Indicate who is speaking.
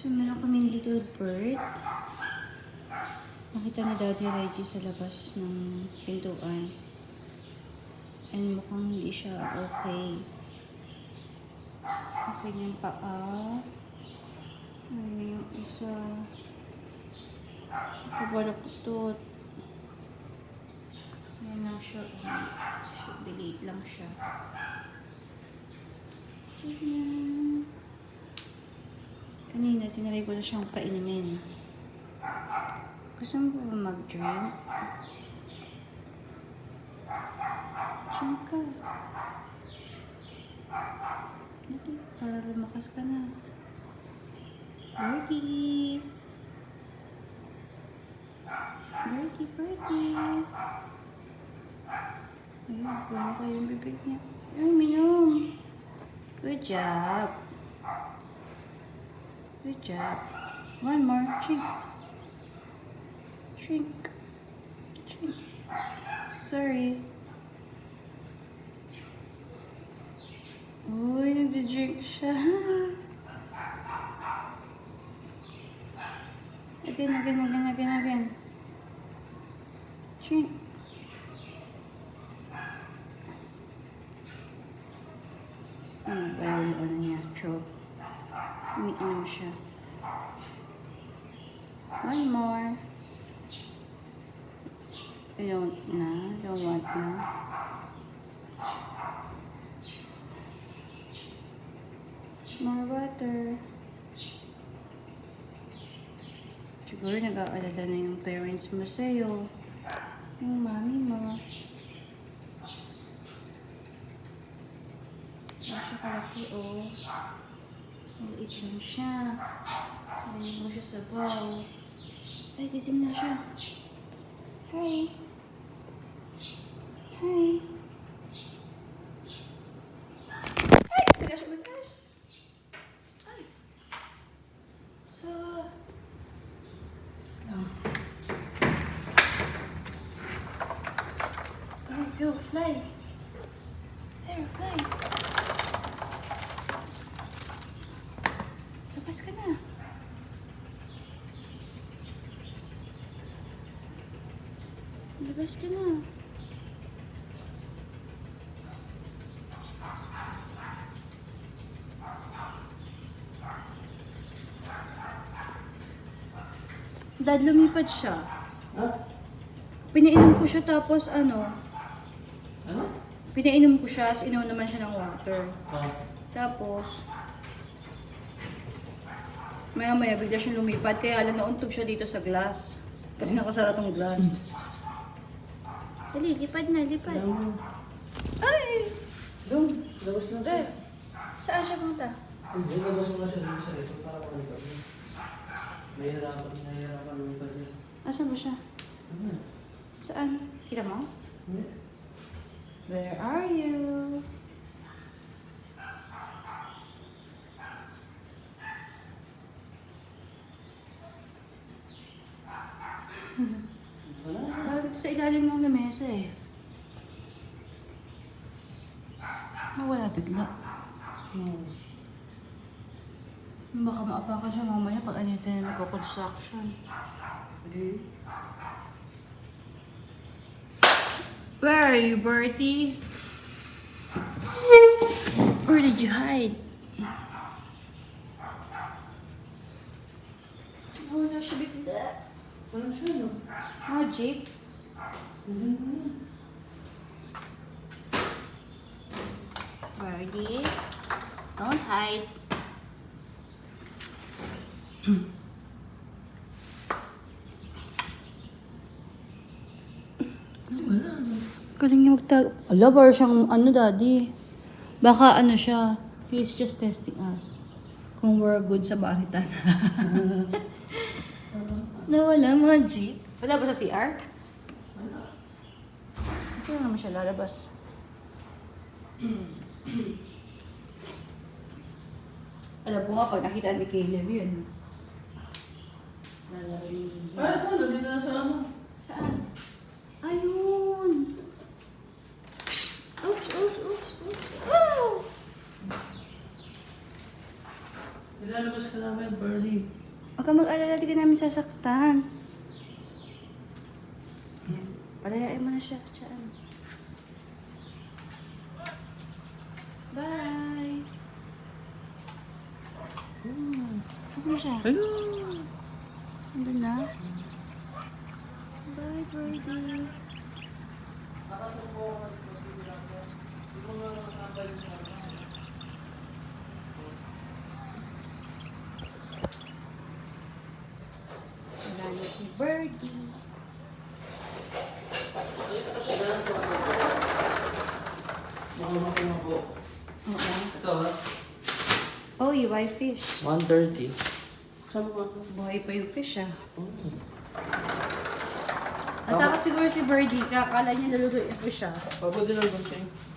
Speaker 1: So, meron kaming little bird. Nakita ni Daddy Reggie sa labas ng pintuan. And mukhang hindi siya okay. Ang kanyang paa. Ano yung isa. Kabalaktot. Yan lang siya. Siya, delete lang siya. Tignan. Kanina, tinry ko na siyang painumin. Gusto mo ba mag-drink? Diyan ka. Dito, para lumakas ka na. Birdie! Birdie, birdie! Ayun, puno ko yung bibig niya. Ay, minom! Good job! Good job. One more. Drink. Drink. Drink. Sorry. Uy, nagdi-drink siya. Again, again, again, again, again. Drink. Ano ba yung ano niya? Throat. Umiinom siya. One more. I na. Don't want na. More water. Siguro nag-aalala na yung parents mo sa'yo. Yung mami mo. Siya kalaki, oh. Maliit lang siya. Hindi mo siya sa bowl. Ay, gising na siya. Hi. Hi. Ay! Taga siya mag-ash. Ay. So... Oh. There you go, fly. There, fly. Labas ka na. Labas ka na. Dad, lumipad siya.
Speaker 2: Ha?
Speaker 1: Pinainom ko siya tapos ano,
Speaker 2: Ano?
Speaker 1: pinainom ko siya, as inom naman siya ng water.
Speaker 2: Oh.
Speaker 1: Tapos, maya maya bigla siyang lumipad, kaya alam nauntog siya dito sa glass. Kasi nakasara tong glass. Dali, lipad na, lipad. Ay!
Speaker 2: Doon. Labas na siya.
Speaker 1: Saan siya pumunta?
Speaker 2: Hindi, labas mo na siya dito sa ito para makalipat mo. Mahirapan, mahirapan mo pa dyan.
Speaker 1: Asan ba siya?
Speaker 2: Ano?
Speaker 1: Saan? Kita mo? Where are you?
Speaker 2: Wala.
Speaker 1: Bakit sa ilalim ng lamesa eh? Nawala bigla.
Speaker 2: Hmm.
Speaker 1: Baka maapakan siya mamaya pag ano tayo nagko-construction.
Speaker 2: Hindi.
Speaker 1: Where are you, Bertie? Where did you hide? Nawala siya bigla.
Speaker 2: Walang siya, no?
Speaker 1: Oh.
Speaker 2: Hindi mo yan.
Speaker 1: Birdie, don't hide.
Speaker 2: Wala.
Speaker 1: Galing niya magtag... Ala, para siyang ano, daddy. Baka ano siya, he's just testing us. Kung we're good sa baritan. Nawala mga jeep. Wala ba sa CR?
Speaker 2: Wala.
Speaker 1: Hindi na naman siya lalabas. Alam ko nga, pag nakita ni Caleb yun.
Speaker 2: Ay, ito, nandito na sa ano.
Speaker 1: Saan? Ayun! Oops, oops, oops, oops. Oh!
Speaker 2: Nilalabas ka namin, Bernie.
Speaker 1: Huwag ka mag-alala, di ka namin sasaktan. Ayan. Palayain mo na siya. Diyan. Bye! Hmm. Kasi siya.
Speaker 2: Ayun!
Speaker 1: Andun na. Bye, birdie. Wala
Speaker 2: po.
Speaker 1: Oo.
Speaker 2: Ito ha?
Speaker 1: Oh, you buy fish.
Speaker 2: 130. Saan mo ba?
Speaker 1: Buhay pa yung fish, ah.
Speaker 2: Mm.
Speaker 1: Natakot siguro si Birdie. Kakala niya naluto yung fish, ah.
Speaker 2: Pabudi lang doon siya.